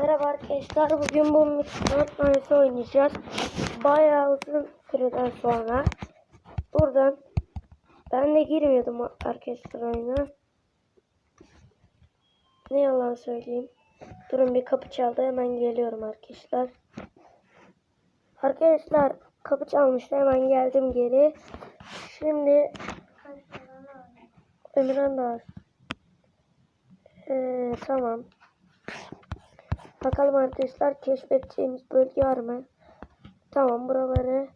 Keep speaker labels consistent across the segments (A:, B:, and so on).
A: Merhaba arkadaşlar. Bugün bu Müslüman Manisi oynayacağız. Bayağı uzun süreden sonra. Buradan ben de girmiyordum arkadaşlar oyuna. Ne yalan söyleyeyim. Durun bir kapı çaldı. Hemen geliyorum arkadaşlar. Arkadaşlar kapı çalmıştı. Hemen geldim geri. Şimdi Emirhan da var. Ee, tamam. Bakalım arkadaşlar keşfedeceğimiz bölge var mı? Tamam buraları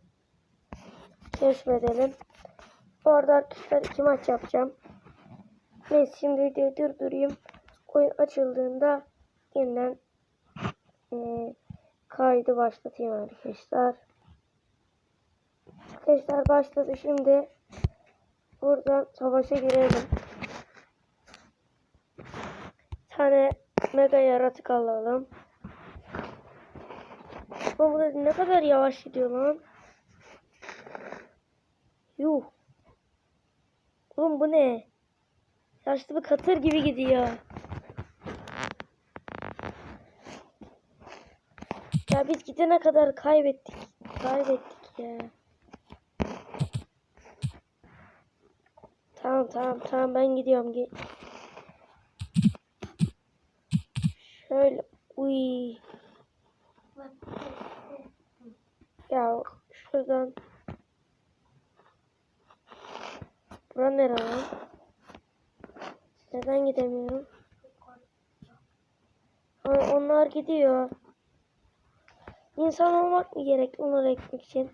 A: keşfedelim. Bu arada arkadaşlar iki maç yapacağım. Neyse şimdi videoyu durdurayım. Oyun açıldığında yeniden e, kaydı başlatayım arkadaşlar. Arkadaşlar başladı şimdi. Buradan savaşa girelim. Bir tane mega yaratık alalım. Bu da ne kadar yavaş gidiyor lan. Yuh. Oğlum bu ne? Yaşlı bir katır gibi gidiyor. Ya biz gidene kadar kaybettik. Kaybettik ya. Tamam tamam tamam ben gidiyorum. Ge- Şöyle uy. Ya şuradan. Bura nere lan? Neden gidemiyorum? Ay, onlar gidiyor. İnsan olmak mı gerek onları ekmek için?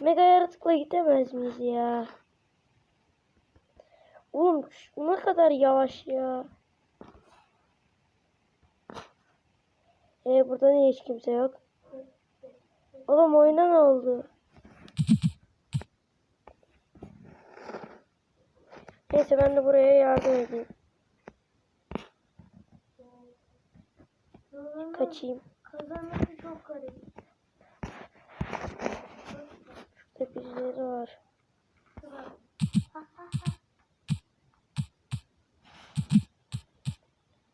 A: Mega yaratıkla gidemez miyiz ya? Oğlum ne kadar yavaş ya. E burada niye hiç kimse yok? Oğlum oyuna ne oldu? Neyse ben de buraya yardım edeyim. Kaçayım.
B: Kazanması çok garip.
A: Şurada birileri var.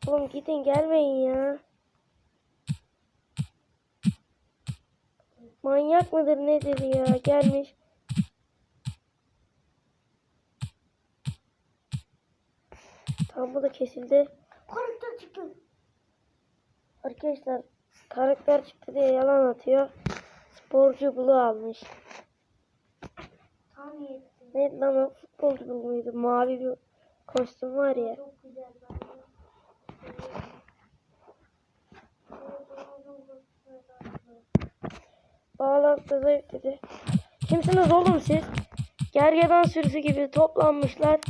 A: Oğlum gidin gelmeyin ya. Manyak mıdır nedir ya gelmiş. Tamam bu da kesildi.
B: Karakter çıktı.
A: Arkadaşlar karakter çıktı diye yalan atıyor. Sporcu bulu almış.
B: Tam.
A: Neydi lan o futbolcu bulu muydu? Mavi bir kostüm var ya.
B: Çok güzel
A: Bağlantı zayıf dedi. Kimsiniz oğlum siz? Gergedan sürüsü gibi toplanmışlar.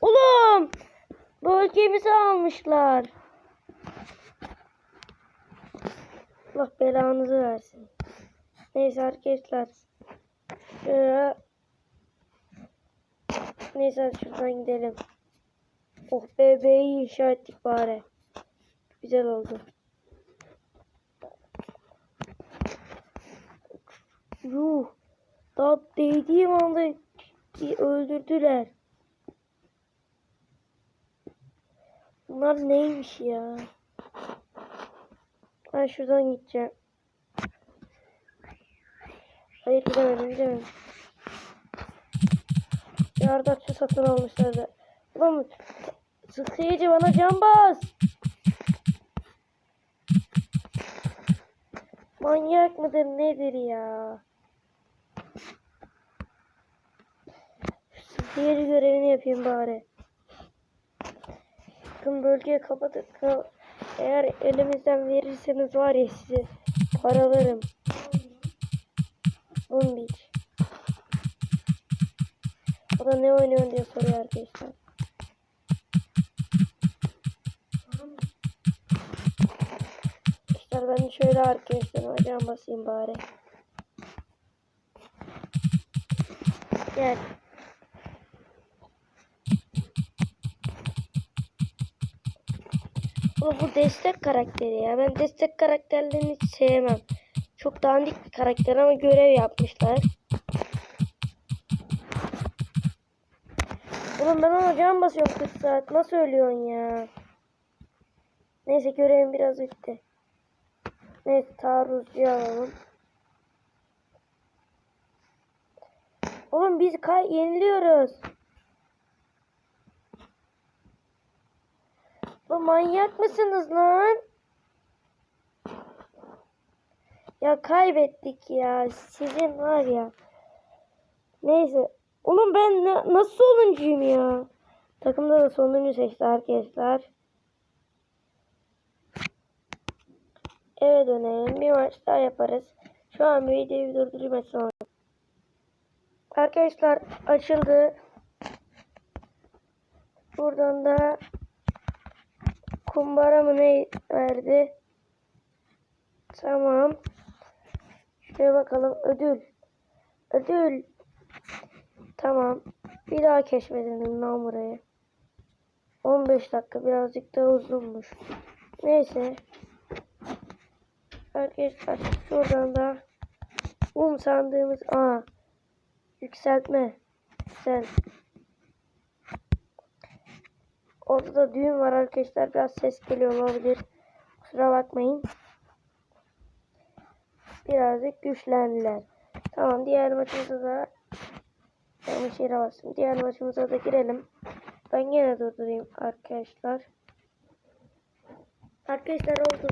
A: Oğlum! Bölgemizi almışlar. Allah belanızı versin. Neyse arkadaşlar. Şuraya... Neyse hadi şuradan gidelim. Oh bebeği inşa ettik bari. Güzel oldu. Yuh. Daha değdiğim anda ki öldürdüler. Bunlar neymiş ya? Ben şuradan gideceğim. Hayır gidemedim gidemedim. Yardakçı satın almışlar da. Ulan sıkıcı bana can bas. Manyak mıdır nedir ya? Diğer görevini yapayım bari. Bakın bölgeyi kapatıp ka- eğer elimizden verirseniz var ya size paralarım. Beach. O da ne oynuyorsun diye soruyor arkadaşlar. Arkadaşlar ben şöyle arkadaşlar can basayım bari. Gel. Bu, bu destek karakteri ya. Ben destek karakterlerini hiç sevmem. Çok dandik bir karakter ama görev yapmışlar. Oğlum ben ona can basıyorum 40 saat. Nasıl ölüyorsun ya? Neyse görevim biraz bitti. Neyse taarruzcu alalım. Oğlum biz kay yeniliyoruz. Bu manyak mısınız lan? Ya kaybettik ya. Sizin var ya. Neyse. Oğlum ben na- nasıl sonuncuyum ya? Takımda da sonuncu seçti arkadaşlar. Eve dönelim. Bir maç daha yaparız. Şu an videoyu durdurayım sonra. Arkadaşlar açıldı. Buradan da kumbara mı ne verdi? Tamam. Şuraya bakalım. Ödül. Ödül. Tamam. Bir daha keşfedelim lan burayı. 15 dakika birazcık daha uzunmuş. Neyse. Arkadaşlar şuradan da um sandığımız aa yükseltme. Güzel. Orada da düğün var arkadaşlar. Biraz ses geliyor olabilir. Kusura bakmayın. Birazcık güçlendiler. Tamam diğer maçımıza da yanlış yere bastım. Diğer maçımıza da girelim. Ben yine durdurayım arkadaşlar. Arkadaşlar oldu.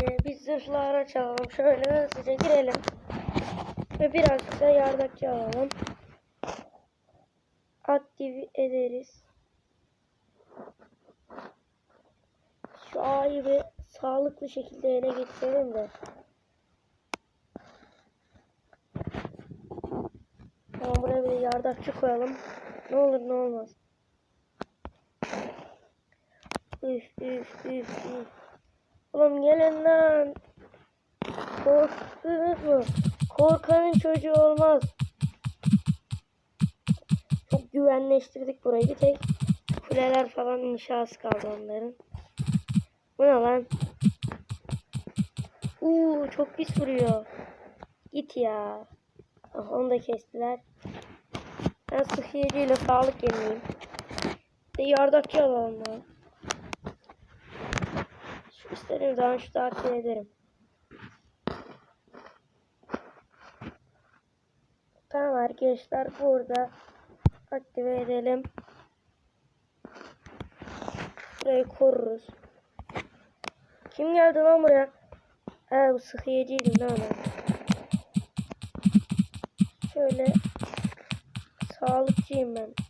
A: Ee, biz zırhlara çalalım. Şöyle hızlıca girelim. Ve birazcık da yardakçı alalım. Aktif ederiz. Şu A'yı sağlıklı şekilde ele geçirelim de. Tamam buraya bir yardakçı koyalım. Ne olur ne olmaz. Üf üf üf üf. Oğlum gelin lan. Korktunuz mu? Korkanın çocuğu olmaz. Çok güvenleştirdik burayı. Bir tek kuleler falan inşası kaldı onların. Bu ne lan? Uuu çok pis vuruyor. Git ya. Ah, onu da kestiler. Ben sıhhiyeciyle sağlık yeniyim. Bir De yardakçı alalım lan. Şu istediğim zaman şu da aktive ederim. Tamam arkadaşlar burada aktive edelim. Burayı koruruz. Kim geldi lan buraya? He bu sıhhiyeciydim lan ben. Şöyle sağlıkçıyım ben.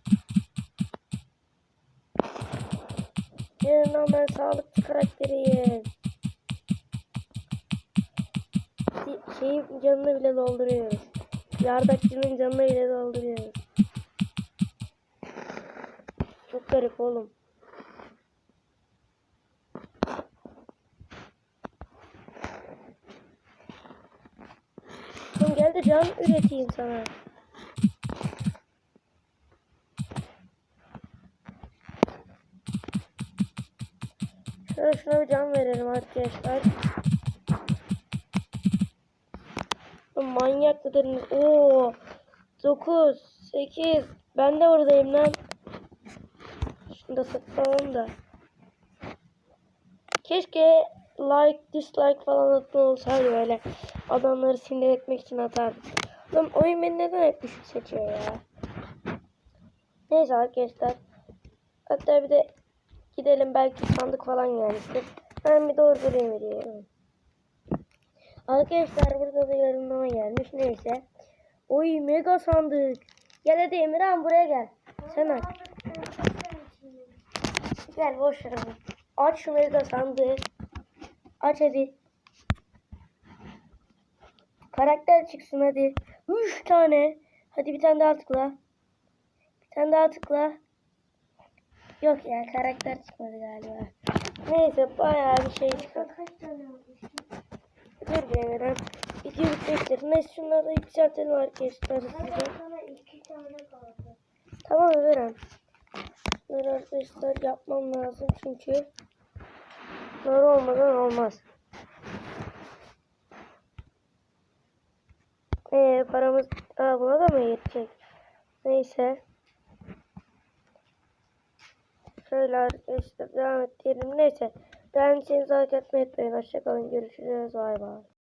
A: Gelin lan ben sağlıkçı karakteriyim. Şeyin canını bile dolduruyoruz. Yardakçının canını bile dolduruyoruz. Çok garip oğlum. Oğlum gel de can üreteyim sana. Şöyle şuna bir can verelim arkadaşlar. Manyak mıdırınız? Oo. 9, 8. Ben de oradayım lan. Şunu da satalım da. Keşke like, dislike falan atma olsaydı böyle. Adamları sinir etmek için atardım. Oğlum oyun beni neden hep düşük seçiyor ya? Neyse arkadaşlar. Hatta bir de gidelim belki sandık falan gelmiştir. Ben bir doğru durayım veriyorum. Arkadaşlar burada da yorumlama gelmiş. Neyse. Oy mega sandık. Gel hadi Emirhan buraya gel. Sen aç. Gel boş ver. Aç şu mega sandığı. Aç hadi. Karakter çıksın hadi. Üç tane. Hadi bir tane daha tıkla. Bir tane daha tıkla. Yok ya karakter çıkmadı galiba. Neyse bayağı bir şey çıktı.
B: Kaç tane almıştın?
A: Dur bir. Video bitmiştir. Neyse şunları yükseltelim arkadaşlar. Size.
B: sana iki tane kaldı.
A: Tamam Emirhan. Bunları arkadaşlar yapmam lazım çünkü bunlar olmadan olmaz. Ee, paramız Aa, buna da mı yetecek? Neyse. Şöyle arkadaşlar devam et diyelim. Neyse. Beğendiyseniz like etmeyi unutmayın. Hoşçakalın. Görüşürüz. Bay bay.